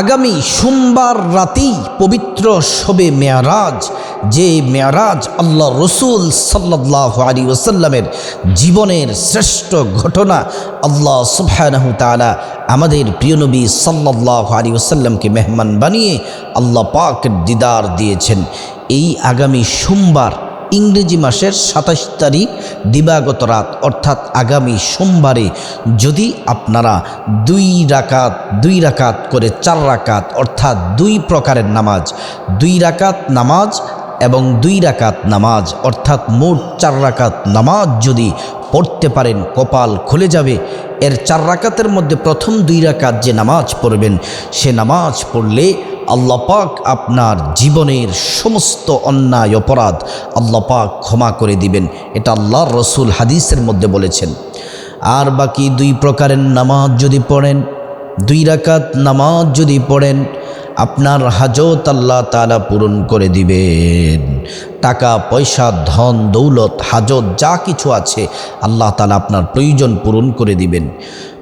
আগামী সোমবার রাতেই পবিত্র শবে মেয়ারাজ, যে মেয়ারাজ আল্লাহ রসুল সাল্লাহ আলী ওসাল্লামের জীবনের শ্রেষ্ঠ ঘটনা আল্লাহ সুবহানাহু তাআলা আমাদের প্রিয় নবী সাল্লাহ আলী ওসাল্লামকে মেহমান বানিয়ে আল্লাহ পাকের দিদার দিয়েছেন। এই আগামী সোমবার ইংরেজি মাসের সাতাশ তারিখ দিবাগত রাত, অর্থাৎ আগামী সোমবারে। যদি আপনারা দুই রাকাত দুই রাকাত করে চার রাকাত, অর্থাৎ দুই প্রকারের নামাজ, দুই রাকাত নামাজ এবং দুই রাকাত নামাজ, অর্থাৎ মোট চার রাকাত নামাজ যদি পড়তে পারেন, কপাল খুলে যাবে। এর চার রাকাতের মধ্যে প্রথম দুই রাকাত যে নামাজ পড়বেন, সে নামাজ পড়লে আল্লাহ পাক আপনার জীবনের সমস্ত অন্যায়, অপরাধ আল্লাহ পাক ক্ষমা করে দিবেন। এটা আল্লাহর রসুল হাদিসের মধ্যে বলেছেন। আর বাকি দুই প্রকারের নামাজ যদি পড়েন, দুই রাকাত নামাজ যদি পড়েন, আপনার হাজত আল্লাহ তালা পূরণ করে দিবেন। টাকা, পয়সা, ধন, দৌলত, হাজত, যা কিছু আছে আল্লাহ তালা আপনার প্রয়োজন পূরণ করে দিবেন।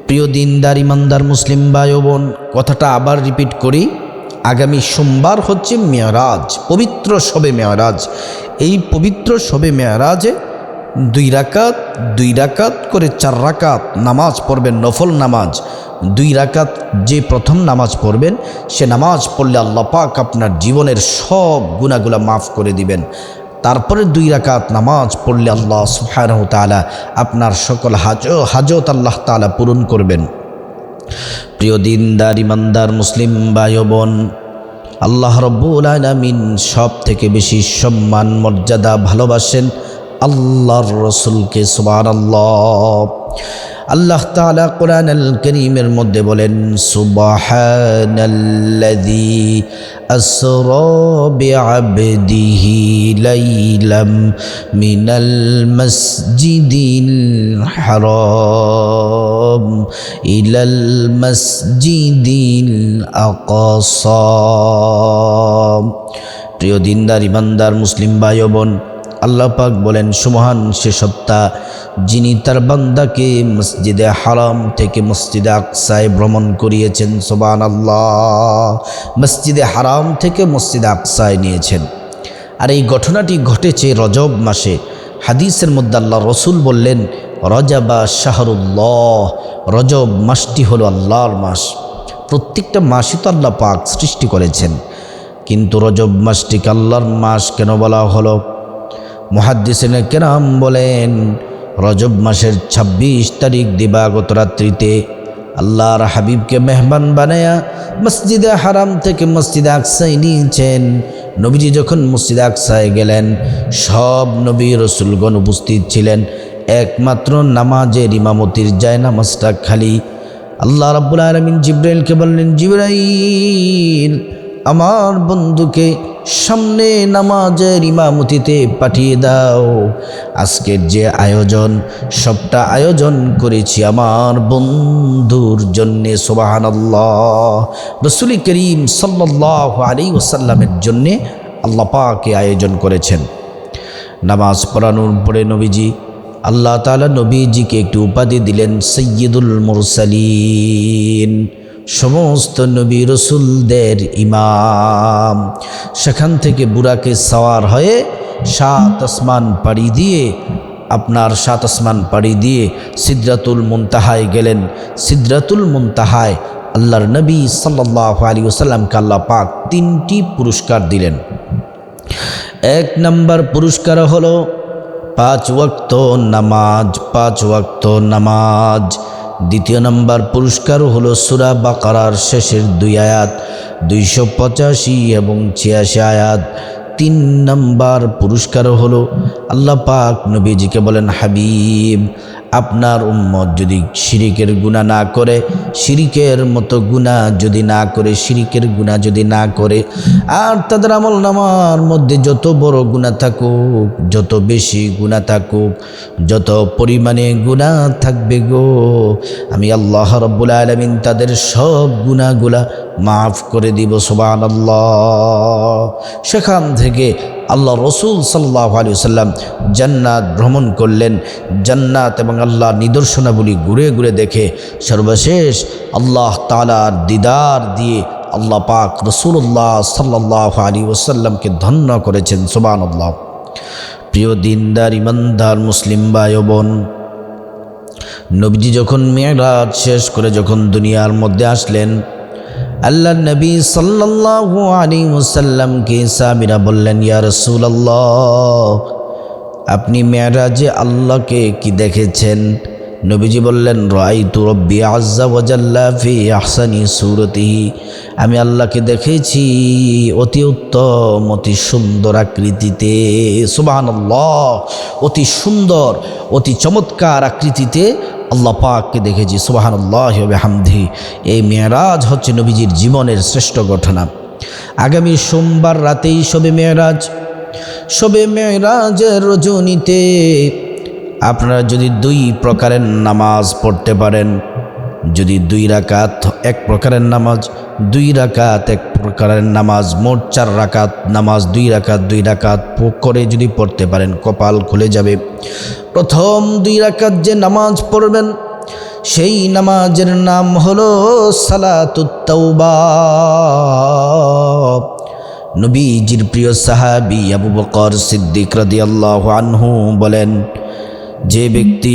প্রিয় দিনদার, ইমানদার, মুসলিম ভাই বোন, কথাটা আবার রিপিট করি। আগামী সোমবার হচ্ছে মেয়ারাজ, পবিত্র শবে মেয়ারাজ। এই পবিত্র শবে মেয়ারাজে দুই রাকাত দুই রাকাত করে চার রাকাত নামাজ পড়বেন, নফল নামাজ। দুই রাকাত যে প্রথম নামাজ পড়বেন, সে নামাজ পড়লে আল্লাহ পাক আপনার জীবনের সব গুণাগুলা মাফ করে দিবেন। তারপরে দুই রাকাত নামাজ পড়লে আল্লাহ সুফায়ন তালা আপনার সকল হাজ, হাজত আল্লাহ তালা পূরণ করবেন। প্রিয় দিনদার, ইমানদার, মুসলিম ভাই বোন আল্লাহ রব্বুল আলামিন সব থেকে বেশি সম্মান, মর্যাদা ভালোবাসেন আল্লাহর রসুলকে সুবান আল্লাহ আল্লাহ তাআলা কোরআন আল করিমের মধ্যে বলেন, সুবহানাল্লাযী আসরা বিআবদিহি লাইলাম মিনাল মসজিদিল হারাম। ইলাল মসজিদিল আকসা প্রিয় দিনদার, ইমানদার, মুসলিম ভাই বোন, আল্লাহ পাক বলেন, সুমহান সে সত্তা যিনি তার বান্দাকে মসজিদে হারাম থেকে মসজিদে আকসায় ভ্রমণ করিয়েছেন সোবান আল্লাহ মসজিদে হারাম থেকে মসজিদে আকসায় নিয়েছেন। আর এই ঘটনাটি ঘটেছে রজব মাসে। হাদিসের মধ্যে আল্লাহ রসুল বললেন রজাবা শাহরুল্লাহ। রজব মাসটি হলো আল্লাহর মাস। প্রত্যেকটা মাসই তো আল্লাহ পাক সৃষ্টি করেছেন। কিন্তু রজব মাসটিকে আল্লাহর মাস কেন বলা হলো? মহাদ্দিসিন কেরাম বলেন, রজব মাসের ২৬ তারিখ দিবাগত রাত্রিতে আল্লাহর হাবিবকে মেহমান বানায়া মসজিদে হারাম থেকে মসজিদে আকসাই নিয়েছেন। নবীজি যখন মসজিদে আকসায় গেলেন, সব নবী রসুলগণ উপস্থিত ছিলেন। একমাত্র নামাজের ইমামতির যায় নামাজটা খালি। আল্লাহ রাব্বুল আলমিন জিব্রাইলকে বললেন, জিব্রাইল, আমার বন্ধুকে সামনে নামাজের ইমামতিতে পাঠিয়ে দাও। আজকের যে আয়োজন, সবটা আয়োজন করেছি আমার বন্ধুর জন্যে সোবাহান আল্লাহ রসুল করিম সাল্লাহ আলী ওসাল্লামের জন্যে আল্লাহ পাকে আয়োজন করেছেন। নামাজ পড়ানোর পরে নবীজি আল্লাহ তালা নবীজিকে একটি উপাধি দিলেন সৈয়দুল মুরসালিন, সমস্ত নবী রসুলদের ইমাম। সেখান থেকে বুড়াকে সওয়ার হয়ে সাত আসমান পাড়ি দিয়ে, আপনার সাত আসমান পাড়ি দিয়ে সিদ্রাতুল মুনতাহায় গেলেন। সিদ্রাতুল মুনতাহায় আল্লাহর নবী সাল্লাহ আলী ওসাল্লামকে আল্লাহ পাক তিনটি পুরস্কার দিলেন। এক নম্বর পুরস্কার হলো পাঁচ ওয়াক্ত নামাজ, পাঁচ ওয়াক্ত নামাজ। দ্বিতীয় নম্বর পুরস্কার হলো সুরা বাকারার শেষের দুই আয়াত, দুইশো পঁচাশি এবং ছিয়াশি আয়াত। তিন নম্বর পুরস্কার হলো আল্লাহ পাক নবীজিকে বলেন, হাবিব, আপনার উম্মত যদি শিরিকের গুণা না করে, শিরিকের মতো গুণা যদি না করে, শিরিকের গুণা যদি না করে, আর তাদের আমল নামার মধ্যে যত বড় গুণা থাকুক, যত বেশি গুণা থাকুক, যত পরিমাণে গুণা থাকবে গো, আমি আল্লাহ রব্বুল আলমিন তাদের সব গুণাগুলা মাফ করে দিব সোবান আল্লাহ সেখান থেকে আল্লাহ রসুল সাল্লাহ আলী সাল্লাম জান্নাত ভ্রমণ করলেন। জান্নাত এবং আল্লাহ নিদর্শনাবলী ঘুরে ঘুরে দেখে সর্বশেষ আল্লাহ তালার দিদার দিয়ে আল্লাহ পাক রসুল্লাহ সাল্লাহ আলী ওসাল্লামকে ধন্য করেছেন সোবান আল্লাহ প্রিয় দিনদার, ইমানদার, মুসলিম ভাই বোন নবীজি যখন মেয়েরাজ শেষ করে যখন দুনিয়ার মধ্যে আসলেন আল্লাহ নবী সাল্লাল্লাহু আলাইহি ওয়াসাল্লামকে সাবিরা বললেন, ইয়া রাসূলুল্লাহ, আপনি মেয়েরাজে আল্লাহকে কি দেখেছেন? নবীজি বললেন রাইতু রব্বি আজ্জা ফি আহসানি সুরতিহি। আমি আল্লাহকে দেখেছি অতি উত্তম, অতি সুন্দর আকৃতিতে, সুবহানাল্লাহ, অতি সুন্দর, অতি চমৎকার আকৃতিতে আল্লাহ পাককে দেখেছি, সুবাহানুল্লাহ হামধি এই মেয়েরাজ হচ্ছে নবীজির জীবনের শ্রেষ্ঠ ঘটনা। আগামী সোমবার রাতেই শবে মেয়েরাজ। শবে মেয়েরাজের রজনীতে আপনারা যদি দুই প্রকারের নামাজ পড়তে পারেন। যদি দুই রাকাত এক প্রকারের নামাজ, দুই রাকাত এক প্রকারের নামাজ, মোট চার রাকাত নামাজ, দুই রাকাত দুই রাকাত করে যদি পড়তে পারেন, কপাল খুলে যাবে। প্রথম দুই রাকাত যে নামাজ পড়বেন, সেই নামাজের নাম হলো সালাতুত্তৌবা নবীজির প্রিয় সাহাবি আবু বকর সিদ্দিক রাদিয়াল্লাহু আনহু বলেন, যে ব্যক্তি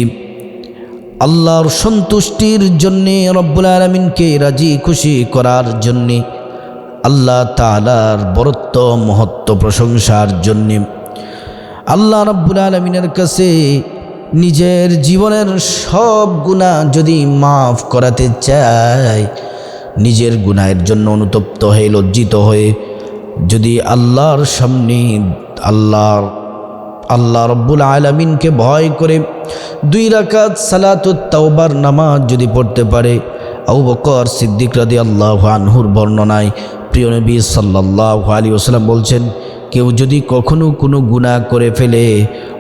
আল্লাহর সন্তুষ্টির জন্যে রব্বুল আলমিনকে রাজি খুশি করার জন্যে, আল্লাহ তালার বরত্ব, মহত্ব, প্রশংসার জন্যে, আল্লাহ রব্বুল আলমিনের কাছে নিজের জীবনের সব গুণা যদি মাফ করাতে চায়, নিজের গুণায়ের জন্য অনুতপ্ত হয়ে লজ্জিত হয়ে যদি আল্লাহর সামনে আল্লাহর আল্লাহ রব্বুল আলমিনকে ভয় করে দুই রাকাত সালাতুত তাওবার নামাজ যদি পড়তে পারে। বকর সিদ্দিক রাদি আল্লাহ আনহুর বর্ণনায় প্রিয় নবী সাল্লাহ আলী ওসালাম বলছেন কেউ যদি কখনো কোনো গুণা করে ফেলে,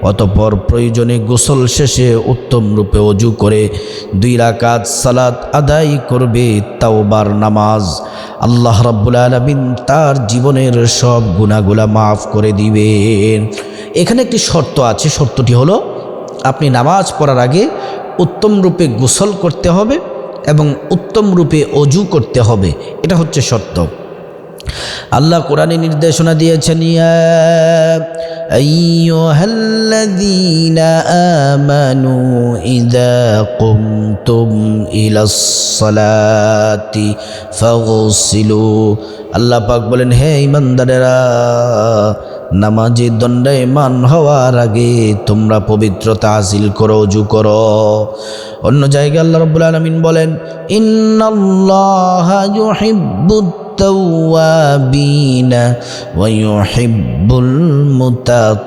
অতপর প্রয়োজনে গোসল শেষে উত্তম রূপে অজু করে, দুই রাকাত সালাত আদায় করবে তাওবার নামাজ। আল্লাহ রাব্বুল আলমিন তার জীবনের সব গুণাগুলা মাফ করে দিবেন। এখানে একটি শর্ত আছে, শর্তটি হলো আপনি নামাজ পড়ার আগে উত্তম রূপে গোসল করতে হবে এবং উত্তম রূপে অজু করতে হবে। এটা হচ্ছে শর্ত। আল্লাহ কোরআনে নির্দেশনা দিয়েছেন আইয়ুহাল্লাযীনা আমানু ইযা কুমতুম ইলাস সালাতি ফাগসিলু। আল্লাহ পাক বলেন, হে ইমানদারেরা নামাজি দণ্ডায়মান হওয়ার আগে তোমরা পবিত্রতা হাসিল করো অজু করো। অন্য জায়গায় আল্লাহ রব্বুল আলমিন বলেন, ইন্নাল্লাহা التوابين ويحب المتطهرين.